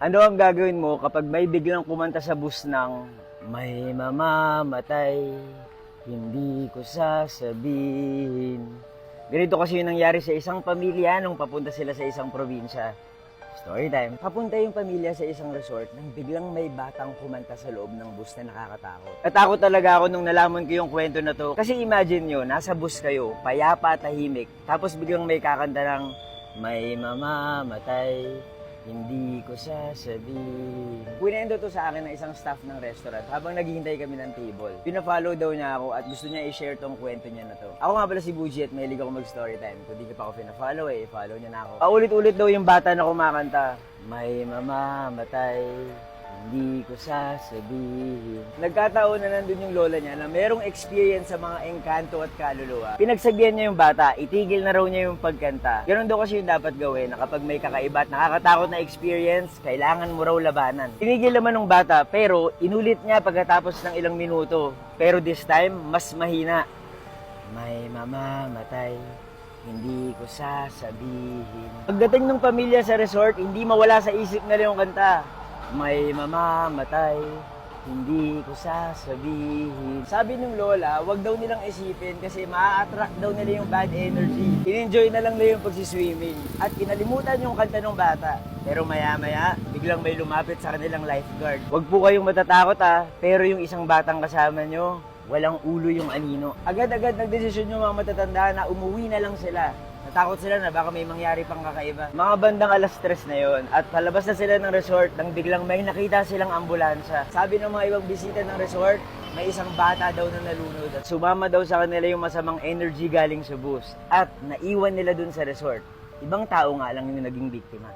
Ano ang gagawin mo kapag may biglang kumanta sa bus ng may mamamatay, hindi ko sasabihin. Ganito kasi yung nangyari sa isang pamilya nung papunta sila sa isang probinsya. Story time. Papunta yung pamilya sa isang resort nang biglang may batang kumanta sa loob ng bus na nakakatakot. Natakot talaga ako nung nalaman ko yung kwento na to. Kasi imagine nyo, nasa bus kayo, payapa, tahimik, tapos biglang may kakanta ng may mamamatay, hindi ko sasabihin. Kwento to sa akin ng isang staff ng restaurant habang naghihintay kami ng table. Pina-follow daw niya ako at gusto niya i-share tong kwento niya na to. Ako nga pala si Buji at mahilig ako mag-story time. Kung di ka pa ako pina-follow eh, follow niya na ako. Paulit-ulit daw yung bata na kumakanta. May mamamatay, hindi ko sasabihin. Nagkataon na nandun yung lola niya na merong experience sa mga engkanto at kaluluwa. Pinagsabihan niya yung bata, itigil na raw niya yung pagkanta. Ganon daw kasi yung dapat gawin na kapag may kakaiba at nakakatakot na experience, kailangan mo raw labanan. Tinigil naman ng bata pero inulit niya pagkatapos ng ilang minuto. Pero this time, mas mahina. May mamamatay, hindi ko sasabihin. Pagdating ng pamilya sa resort, hindi mawala sa isip nila yung kanta. May mamamatay, hindi ko sasabihin. Sabi ng lola, wag daw nilang isipin kasi maa-attract daw nila yung bad energy. In-enjoy na lang nila yung pagsiswimming. At kinalimutan yung kanta ng bata. Pero maya-maya, biglang may lumapit sa kanilang lifeguard. Wag po kayong matatakot ah, pero yung isang batang kasama nyo, walang ulo yung anino. Agad-agad nagdesisyon yung mga matatanda na umuwi na lang sila. Natakot sila na baka may mangyari pang kakaiba. Mga bandang alas stress na yon at palabas na sila ng resort nang biglang may nakita silang ambulansya. Sabi ng mga ibang bisita ng resort, may isang bata daw na nalunod at sumama daw sa kanila yung masamang energy galing sa bus at naiwan nila dun sa resort. Ibang tao nga lang yung naging biktima.